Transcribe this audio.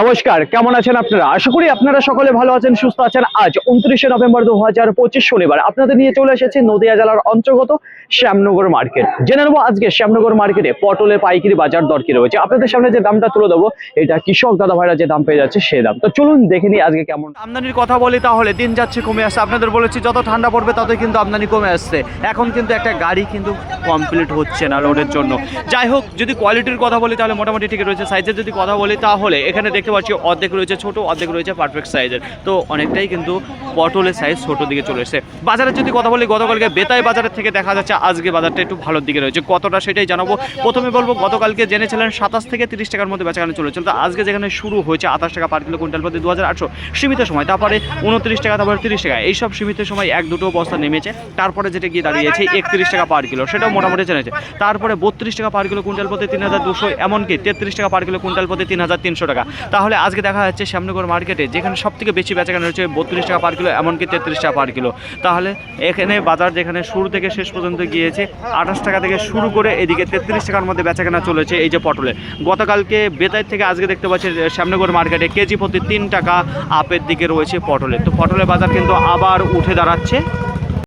নমস্কার, কেমন আছেন আপনারা? আশা করি আপনারা সকলে ভালো আছেন, সুস্থ আছেন। আজ উনত্রিশে নভেম্বর দু হাজার পঁচিশ শনিবার আপনাদের নিয়ে চলে এসেছে নদিয়া জেলার অন্তর্গত শ্যামনগর মার্কেট। জেনে নেব আজকে শ্যামনগর মার্কেটে পটলের পাইকারি বাজার দর কি রয়েছে। আপনাদের সামনে যে দামটা তুলে দেবো এটা কৃষক দাদা ভাইরা যে দাম পেয়ে যাচ্ছে সে দাম। তো চলুন দেখে নিই আজকে কেমন। আমদানির কথা বলি তাহলে দিন যাচ্ছে, কমে আসছে। আপনাদের বলেছি, যত ঠান্ডা পড়বে, ততই কিন্তু আমদানি কমে আসছে। এখন কিন্তু একটা গাড়ি কিন্তু কমপ্লিট হচ্ছে না লোডের জন্য। যাই হোক, যদি কোয়ালিটির কথা বলি, তাহলে মোটামুটি ঠিক রয়েছে। সাইজের যদি কথা বলি, তাহলে এখানে দেখতে পাচ্ছি অর্ধেক রয়েছে ছোট অর্ধেক রয়েছে পারফেক্ট সাইজের তো অনেকটাই কিন্তু পটলের সাইজ ছোট দিকে চলে এসেছে। বাজারের যদি কথা বলি, গতকালকে বেতাই বাজারের থেকে দেখা যাচ্ছে, আজকে বাজারটা একটু ভালোর দিকে রয়েছে। কতটা সেটাই জানাব। প্রথমে বলব, গতকালকে জেনেছিলেন সাতাশ থেকে তিরিশ টাকার মধ্যে বেচাকেনা চলেছিল। তো আজকে যেখানে শুরু হয়েছে, আঠাশ টাকা পার কিলো কুইন্টাল প্রতি দু হাজার আটশো। সীমিত সময়, তারপরে উনত্রিশ টাকা, তারপরে তিরিশ টাকা। এইসব সীমিত সময় এক দুটো বস্তা নেমেছে। তারপরে যেটা গিয়ে দাঁড়িয়েছে, একত্রিশ টাকা পার কিলো। সেটাও মোটামুটি জেনেছে। তারপরে বত্রিশ টাকা পার কিলো কুইন্টাল প্রতি তিন হাজার দুশো, এমনকি তেত্রিশ টাকা পার কিলো কুইন্টাল প্রতি তিন হাজার তিনশো টাকা। তাহলে আজকে দেখা যাচ্ছে, শ্যামনগর মার্কেটে যেখানে সব থেকে বেশি বেচাকেনা হচ্ছে বত্রিশ টাকা পার কিলো, এমনকি তেত্রিশ টাকা পার কিলো। তাহলে এখানে বাজার যেখানে শুরু থেকে শেষ পর্যন্ত গিয়েছে, আঠাশ টাকা থেকে শুরু করে এদিকে তেত্রিশ টাকার মধ্যে বেচাকেনা চলেছে এই যে পটলে। গতকালকে বেতার থেকে আজকে দেখতে পাচ্ছি শ্যামনগর মার্কেটে কেজি প্রতি তিন টাকা আপের দিকে রয়েছে পটলে। তো পটলের বাজার কিন্তু আবার উঠে দাঁড়াচ্ছে।